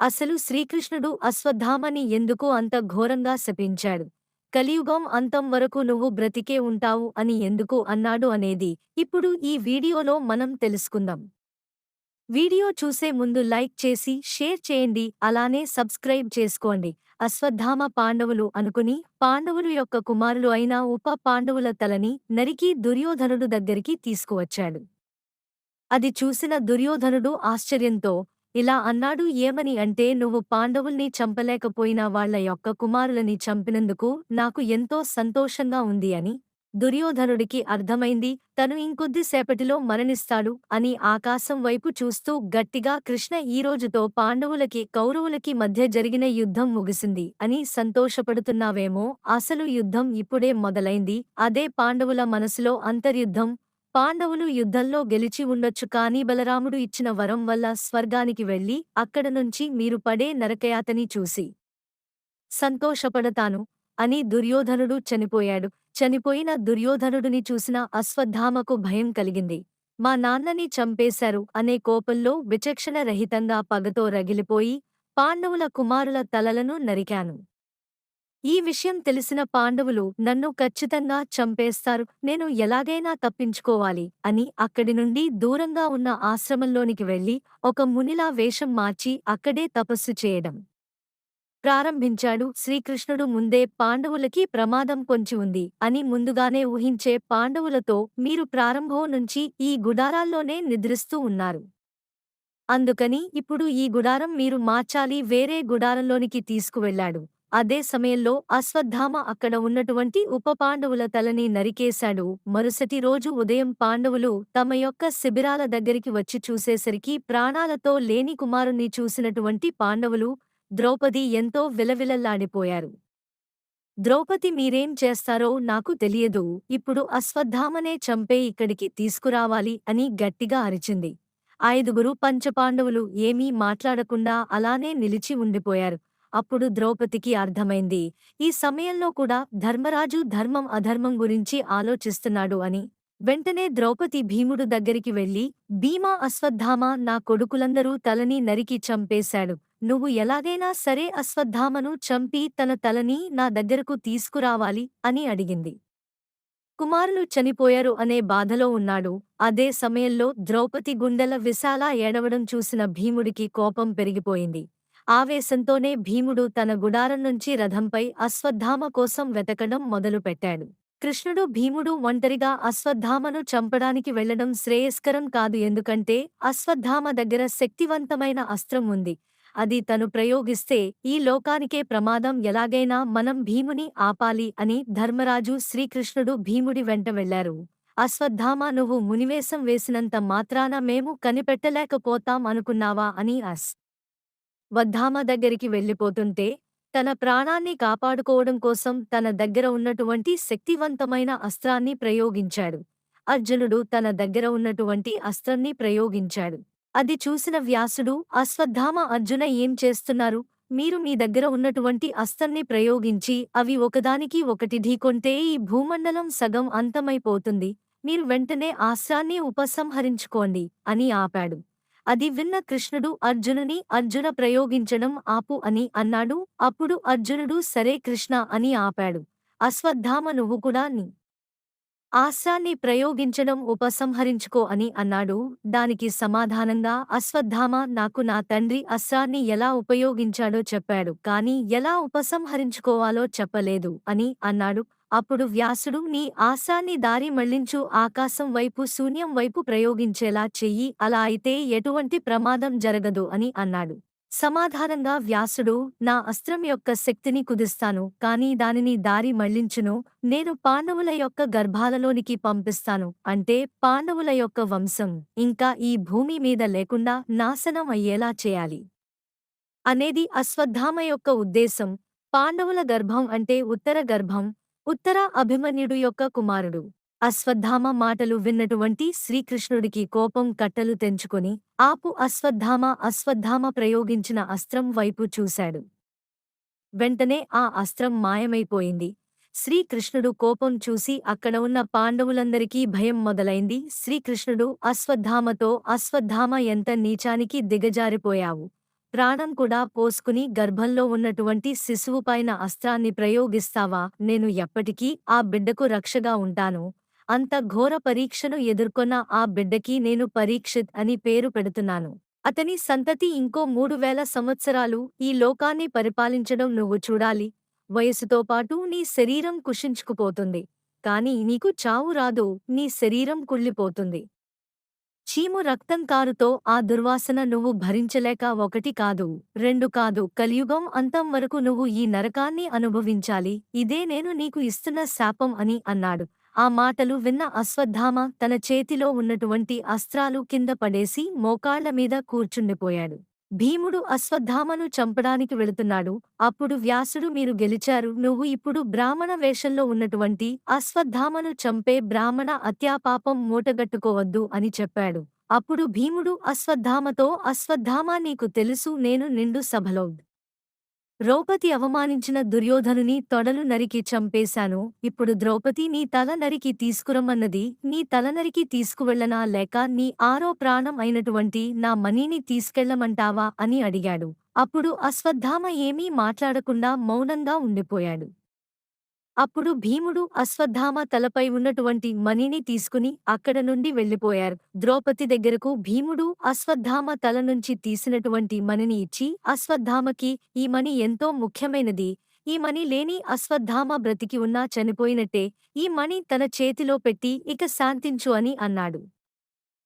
అసలు శ్రీకృష్ణుడు అశ్వత్థామని ఎందుకు అంత ఘోరంగా శపించాడు. కలియుగం అంతం వరకు నువ్వు బ్రతికే ఉంటావు అని ఎందుకు అన్నాడు అనేది ఇప్పుడు ఈ వీడియోలో మనం తెలుసుకుందాం. వీడియో చూసే ముందు లైక్ చేసి షేర్ చేయండి అలానే సబ్స్క్రైబ్ చేసుకోండి. అశ్వత్థామ పాండవులు అనుకుని పాండవులు యొక్క కుమారులు అయిన ఉప పాండవుల తలని నరికి దుర్యోధనుడు దగ్గరికి తీసుకువచ్చాడు. అది చూసిన దుర్యోధనుడు ఆశ్చర్యంతో ఇలా అన్నాడు. ఏమని అంటే నువ్వు పాండవుల్ని చంపలేకపోయినా వాళ్ళ యొక్క కుమారులని చంపినందుకు నాకు ఎంతో సంతోషంగా ఉంది అని దుర్యోధనుడికి అర్థమైంది. తను ఇంకొద్దిసేపటిలో మరణిస్తాడు అని ఆకాశం వైపు చూస్తూ గట్టిగా కృష్ణ ఈ రోజుతో పాండవులకి కౌరవులకి మధ్య జరిగిన యుద్ధం ముగిసింది అని సంతోషపడుతున్నావేమో. అసలు యుద్ధం ఇప్పుడే మొదలైంది. అదే పాండవుల మనసులో అంతర్యుద్ధం. పాండవులు యుద్ధంలో గెలిచి ఉండొచ్చు కాని బలరాముడు ఇచ్చిన వరం వల్ల స్వర్గానికి వెళ్ళి అక్కడ నుంచి మీరు పడే నరకయాతని చూసి సంతోషపడతాను అని దుర్యోధనుడు చనిపోయాడు. చనిపోయిన దుర్యోధనుడిని చూసిన అశ్వత్థామకు భయం కలిగింది. మా నాన్నని చంపేశారు అనే కోపంలో విచక్షణ రహితంగా పగతో రగిలిపోయి పాండవుల కుమారుల తలలను నరికాను. ఈ విషయం తెలిసిన పాండవులు నన్ను ఖచ్చితంగా చంపేస్తారు నేను ఎలాగైనా తప్పించుకోవాలి అని అక్కడి నుండి దూరంగా ఉన్న ఆశ్రమంలోనికి వెళ్ళి ఒక మునిలా వేషం మార్చి అక్కడే తపస్సు చేయడం ప్రారంభించాడు. శ్రీకృష్ణుడు ముందే పాండవులకి ప్రమాదం కొంచి ఉంది అని ముందుగానే ఊహించే పాండవులతో మీరు ప్రారంభం నుంచి ఈ గుడారాల్లోనే నిద్రిస్తూ ఉన్నారు. అందుకని ఇప్పుడు ఈ గుడారం మీరు మార్చాలి వేరే గుడారంలోనికి తీసుకువెళ్ళాడు అదే సమయంలో అశ్వత్థామ అక్కడ ఉన్నటువంటి ఉప పాండవుల తలని నరికేశాడు. మరుసటి రోజు ఉదయం పాండవులు తమ యొక్క శిబిరాల దగ్గరికి వచ్చి చూసేసరికి ప్రాణాలతో లేని కుమారుణ్ణి చూసినటువంటి పాండవులు ద్రౌపది ఎంతో విలవిలల్లాడిపోయారు ద్రౌపది మీరేం చేస్తారో నాకు తెలియదు. ఇప్పుడు అశ్వత్థామనే చంపే ఇక్కడికి తీసుకురావాలి అని గట్టిగా అరిచింది. ఐదుగురు పంచపాండవులు ఏమీ మాట్లాడకుండా అలానే నిలిచి ఉండిపోయారు. అప్పుడు ద్రౌపదికి అర్థమైంది. ఈ సమయంలో కూడా ధర్మరాజు ధర్మం అధర్మం గురించి ఆలోచిస్తున్నాడు అని. వెంటనే ద్రౌపది భీముడు దగ్గరికి వెళ్ళి భీమా అశ్వత్థామ నా కొడుకులందరూ తలని నరికి చంపేశాడు. నువ్వు ఎలాగైనా సరే అశ్వత్థామను చంపి తన తలని నా దగ్గరకు తీసుకురావాలి అని అడిగింది. కుమారులు చనిపోయారు అనే బాధలో ఉన్నాడు. అదే సమయంలో ద్రౌపది గుండెల విశాల ఏడవడం చూసిన భీముడికి కోపం పెరిగిపోయింది. ఆవేశంతోనే భీముడు తన గుడారం నుంచి రథంపై అశ్వత్థామ కోసం వెతకడం మొదలుపెట్టాడు. కృష్ణుడు భీముడు ఒంటరిగా అశ్వత్థామను చంపడానికి వెళ్ళడం శ్రేయస్కరం కాదు ఎందుకంటే అశ్వత్థామ దగ్గర శక్తివంతమైన అస్త్రం ఉంది. అది తను ప్రయోగిస్తే ఈ లోకానికే ప్రమాదం ఎలాగైనా మనం భీముని ఆపాలి అని ధర్మరాజు శ్రీకృష్ణుడు భీముడి వెంట వెళ్ళారు అశ్వత్థామ నువ్వు మునివేశం వేసినంత మాత్రాన మేము కనిపెట్టలేకపోతాం అనుకున్నావా? అని అస్ వద్ధామ దగ్గరికి వెళ్ళిపోతుంటే తన ప్రాణాన్ని కాపాడుకోవడం కోసం తన దగ్గర ఉన్నటువంటి శక్తివంతమైన అస్త్రాన్ని ప్రయోగించాడు. అర్జునుడు తన దగ్గర ఉన్నటువంటి అస్త్రాన్ని ప్రయోగించాడు. అది చూసిన వ్యాసుడు అశ్వత్థామ అర్జున ఏం చేస్తున్నారు? మీరు మీ దగ్గర ఉన్నటువంటి అస్త్రాన్ని ప్రయోగించి అవి ఒకదానికి ఒకటి ఢీకొంటే ఈ భూమండలం సగం అంతమైపోతుంది. మీరు వెంటనే ఆస్త్రాన్ని ఉపసంహరించుకోండి అని ఆపాడు. అది విన్న కృష్ణుడు అర్జునుని అర్జున ప్రయోగించడం ఆపు అని అన్నాడు. అప్పుడు అర్జునుడు సరే కృష్ణ అని ఆపాడు. అశ్వత్థామ నువ్వు కూడా నీ ఆశ్రాన్ని ప్రయోగించడం ఉపసంహరించుకో అని అన్నాడు. దానికి సమాధానంగా అశ్వత్థామ నాకు నా తండ్రి అస్త్రాన్ని ఎలా ఉపయోగించాడో చెప్పాడు. కాని ఎలా ఉపసంహరించుకోవాలో చెప్పలేదు అని అన్నాడు. అప్పుడు వ్యాసుడు నీ ఆశాన్ని దారి మళ్ళించు ఆకాశం వైపు శూన్యం వైపు ప్రయోగించేలా చెయ్యి అలా అయితే ఎటువంటి ప్రమాదం జరగదు అని అన్నాడు. సమాధానంగా వ్యాసుడు నా అస్త్రం యొక్క శక్తిని కుదిస్తాను కాని దానిని దారి మళ్ళించును నేను పాండవుల యొక్క గర్భాలలోనికి పంపిస్తాను అంటే పాండవుల యొక్క వంశం ఇంకా ఈ భూమి మీద లేకుండా నాశనం అయ్యేలా చేయాలి అనేది అశ్వత్థామ యొక్క ఉద్దేశం. పాండవుల గర్భం అంటే ఉత్తర గర్భం ఉత్తర అభిమన్యుడు యొక్క కుమారుడు. అశ్వత్థామ మాటలు విన్నటువంటి శ్రీకృష్ణుడికి కోపం కట్టలు తెంచుకొని ఆపు అశ్వత్థామ అశ్వత్థామ ప్రయోగించిన అస్త్రం వైపు చూశాడు. వెంటనే ఆ అస్త్రం మాయమైపోయింది. శ్రీకృష్ణుడు కోపం చూసి అక్కడ ఉన్న పాండవులందరికీ భయం మొదలైంది. శ్రీకృష్ణుడు అశ్వత్థామతో అశ్వత్థామ ఎంత నీచానికి దిగజారిపోయావు. ప్రాణం కూడా పోసుకుని గర్భంలో ఉన్నటువంటి శిశువుపైన అస్త్రాన్ని ప్రయోగిస్తావా? నేను ఎప్పటికీ ఆ బిడ్డకు రక్షగా ఉంటాను. అంత ఘోర పరీక్షను ఎదుర్కొన్న ఆ బిడ్డకి నేను పరీక్షిత్ అని పేరు పెడుతున్నాను. అతని సంతతి ఇంకో మూడు వేల సంవత్సరాలు ఈ లోకాన్ని పరిపాలించడం నువ్వు చూడాలి. వయసుతో పాటు నీ శరీరం కుషించుకుపోతుంది. కాని నీకు చావు రాదు. నీ శరీరం కుళ్ళిపోతుంది. చీము రక్తం కారుతో ఆ దుర్వాసన నువ్వు భరించలేక ఒకటి కాదు రెండు కాదు కలియుగం అంతం వరకు నువ్వు ఈ నరకాన్ని అనుభవించాలి. ఇదే నేను నీకు ఇస్తున్న శాపం అని అన్నాడు. ఆ మాటలు విన్న అశ్వత్థామ తన చేతిలో ఉన్నటువంటి అస్త్రాలు కింద పడేసి మోకాళ్ళ మీద కూర్చుండిపోయాడు. భీముడు అశ్వత్థామను చంపడానికి వెళుతున్నాడు. అప్పుడు వ్యాసుడు మీరు గెలిచారు. నువ్వు ఇప్పుడు బ్రాహ్మణ వేషంలో ఉన్నటువంటి అశ్వత్థామను చంపే బ్రాహ్మణ అత్యాపాపం మూటగట్టుకోవద్దు అని చెప్పాడు. అప్పుడు భీముడు అశ్వత్థామతో అశ్వత్థామ నీకు తెలుసు నేను నిండు సభలో ద్రౌపది అవమానించిన దుర్యోధనుని తొడలు నరికి చంపేశాను. ఇప్పుడు ద్రౌపది నీ తల నరికి తీసుకురమ్మన్నది. నీ తల నరికి తీసుకువెళ్ళనా లేక నీ ఆరో ప్రాణం అయినటువంటి నా మనీని తీసుకెళ్ళమంటావా అని అడిగాడు. అప్పుడు అశ్వత్థామ ఏమీ మాట్లాడకుండా మౌనంగా ఉండిపోయాడు. అప్పుడు భీముడు అశ్వత్థామ తలపై ఉన్నటువంటి మణిని తీసుకుని అక్కడ నుండి వెళ్ళిపోయారు. ద్రౌపది దగ్గరకు భీముడు అశ్వత్థామ తల నుంచి తీసినటువంటి మణిని ఇచ్చి అశ్వత్థామకి ఈ మణి ఎంతో ముఖ్యమైనది. ఈ మణి లేని అశ్వత్థామ బ్రతికి ఉన్నా చనిపోయినట్టే. ఈ మణి తన చేతిలో పెట్టి ఇక శాంతించు అని అన్నాడు.